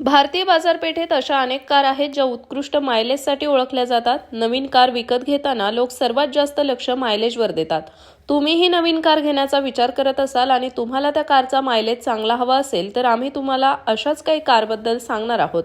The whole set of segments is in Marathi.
भारतीय बाजारपेठेत अशा अनेक कार आहेत ज्या उत्कृष्ट मायलेजसाठी ओळखल्या जातात. नवीन कार विकत घेताना लोक सर्वात जास्त लक्ष मायलेजवर देतात. तुम्हीही नवीन कार घेण्याचा विचार करत असाल आणि तुम्हाला त्या कारचा मायलेज चांगला हवा असेल तर आम्ही तुम्हाला अशाच काही कारबद्दल सांगणार आहोत.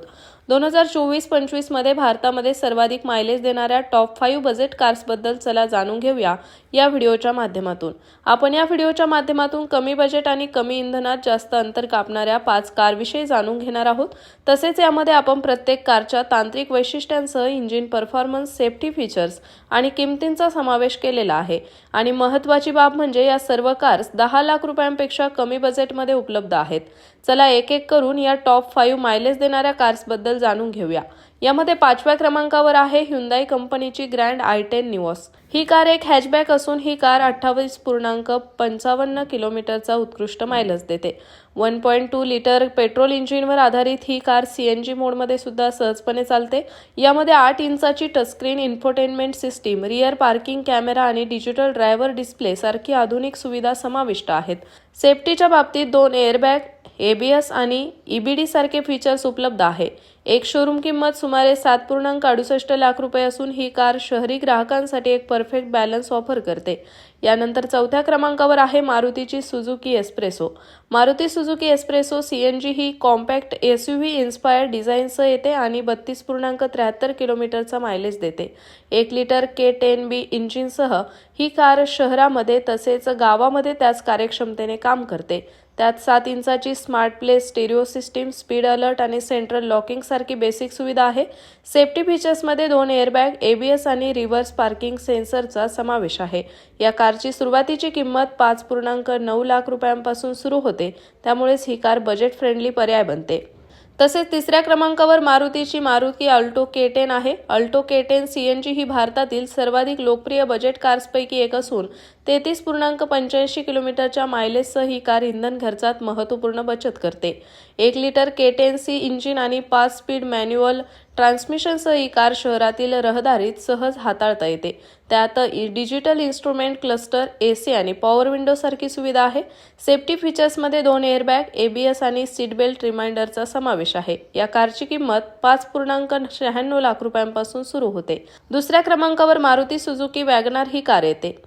दोन हजार चोवीस पंचवीसमध्ये भारतामध्ये सर्वाधिक मायलेज देणाऱ्या टॉप फाईव्ह बजेट कार्सबद्दल चला जाणून घेऊया या व्हिडिओच्या माध्यमातून. आपण या व्हिडिओच्या माध्यमातून कमी बजेट आणि कमी इंधनात जास्त अंतर कापणाऱ्या पाच कारविषयी जाणून घेणार आहोत. तसेच यामध्ये आपण प्रत्येक कारच्या तांत्रिक वैशिष्ट्यांसह इंजिन परफॉर्मन्स सेफ्टी फीचर्स आणि किमतींचा समावेश केलेला आहे. आणि महत्त्वाची बाब म्हणजे या सर्व कार्स दहा लाख रुपयांपेक्षा कमी बजेटमध्ये उपलब्ध आहेत. चला एक एक करून या टॉप फाईव्ह मायलेज देणाऱ्या कार्सबद्दल जाणून घेऊया. यामध्ये पाचव्या क्रमांकावर आहे ह्युंदाई कंपनीची ग्रँड आय टेन निवॉस ही कार एक हॅचबॅक असून ही कार अठ्ठावीस पूर्णांक पंचावन्न किलोमीटरचा उत्कृष्ट मायलेज देते. One point two litre petrol इंजिनवर आधारित ही कार सी एन जी मोडमध्ये सुद्धा सहजपणे चालते. यामध्ये आठ इंचाची touchscreen infotainment system rear parking camera आणि डिजिटल ड्रायव्हर डिस्प्ले सारखी आधुनिक सुविधा समाविष्ट आहेत. सेफ्टीच्या बाबतीत दोन एअरबॅग ए बी एस आणि ई बी सारखे फीचर्स उपलब्ध आहे. एक शोरूम किंमत सुमारे सात पूर्णांक अडुसष्ट लाख रुपये असून ही कार शहरी ग्राहकांसाठी एक परफेक्ट बॅलन्स ऑफर करते. यानंतर चौथ्या क्रमांकावर आहे मारुतीची Suzuki Espresso. Maruti Suzuki Espresso C N G ही compact S U V inspired डिझाईनसह येते आणि बत्तीस पूर्णांक त्र्याहत्तर किलोमीटरचा मायलेज देते. एक लिटर के टेन बी इंजिनसह ही कार शहरामध्ये तसेच गावामध्ये त्याच कार्यक्षमतेने काम करते. त्यात सात इंचाची smart play stereo system speed alert आणि सेंट्रल लॉकिंग सारखी बेसिक सुविधा आहे. सेफ्टी फीचर्समध्ये दोन एअरबॅग एबीएस आणि रिव्हर्स पार्किंग सेन्सरचा समावेश आहे. या कारची सुरुवातीची किंमत पाच पूर्णांक नऊ लाख रुपयांपासून सुरू होते. त्यामुळेच ही कार बजेट फ्रेंडली पर्याय बनते. तसेच तिसऱ्या क्रमांकावर मारुतीची मारुती अल्टो के टेन आहे. Alto K ten C N G ही भारतातील सर्वाधिक लोकप्रिय बजेट कार्सपैकी एक असून तेहतीस पूर्णांक पंच्याऐंशी किलोमीटरच्या मायलेजसह ही कार इंधन खर्चात महत्त्वपूर्ण बचत करते. एक litre K ten C engine आणि पाच स्पीड मॅन्युअल ट्रान्समिशनसह ही कार शहरातील रहदारीत सहज हाताळता येते. त्यात digital instrument cluster A C आणि पॉवर विंडोसारखी सुविधा आहे. सेफ्टी फीचर्समध्ये दोन एअरबॅग एबीएस आणि सीट बेल्ट रिमाइंडरचा समावेश आहे. या कारची किंमत पाच पूर्णांक शहाण्णव लाख रुपयांपासून सुरू होते. दुसऱ्या क्रमांकावर मारुती सुझुकी वॅगनार ही कार येते.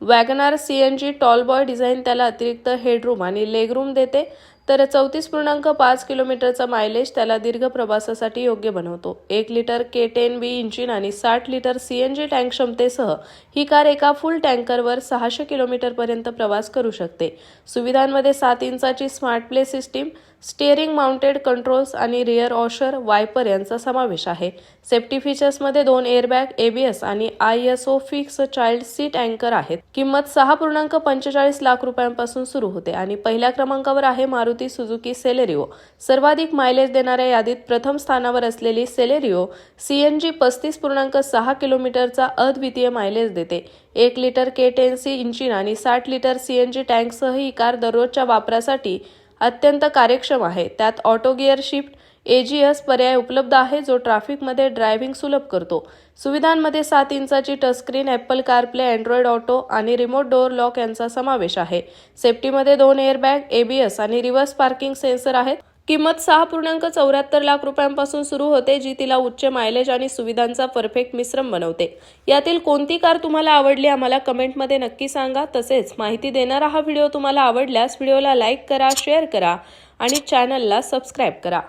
WagonR C N G tall boy design त्याला अतिरिक्त हेडरूम आणि लेगरूम देते. तर चौतीस पूर्णांक पाच किलोमीटरचा मायलेज त्याला दीर्घ प्रवासासाठी योग्य बनवतो. एक litre K ten B engine आणि साठ litre C N G tank क्षमतेसह ही कार एका फुल टँकरवर सहाशे किलोमीटरपर्यंत प्रवास करू शकते. सुविधांमध्ये सात इंचाची smart play system steering mounted controls आणि रिअर ऑशर वायपर यांचा समावेश आहे. सेफ्टी फीचर्समध्ये दोन एअरबॅग एबीएस आणि I S O fix child seat अँकर आहेत. किंमत सहा पूर्णांक पंचेचाळीस लाख रुपयांपासून सुरू होते आणि पहिल्या क्रमांकावर आहे मारुती सुझुकी सेलेरिओ. सर्वाधिक मायलेज देणाऱ्या यादीत प्रथम स्थानावर असलेली सेलेरिओ सीएनजी पस्तीस पूर्णांक सहा किलोमीटरचा अद्वितीय मायलेज देते. एक litre K ten C engine आणि साठ लिटर सीएनजी टँकसह ही कार दररोजच्या वापरासाठी अत्यंत कार्यक्षम आहे. त्यात ऑटो गिअर शिफ्ट एजीएस पर्याय उपलब्ध आहे जो ट्रॅफिकमध्ये ड्रायव्हिंग सुलभ करतो. सुविधांमध्ये सात इंचाची touchscreen Apple CarPlay Android Auto आणि रिमोट डोअर लॉक यांचा समावेश आहे. सेफ्टीमध्ये दोन एअरबॅग एबीएस आणि रिव्हर्स पार्किंग सेन्सर आहेत. किंमत सहा पूर्णांक चौऱ्याहत्तर लाख रुपयांपासून सुरू होते जी तिला उच्च मायलेज आणि सुविधांचा परफेक्ट मिश्रण बनवते. यातील कोणती कार तुम्हाला आवडली आम्हाला कमेंटमध्ये नक्की सांगा. तसेच माहिती देणारा हा व्हिडिओ तुम्हाला आवडल्यास व्हिडिओला लाईक करा शेअर करा आणि चॅनलला सबस्क्राईब करा.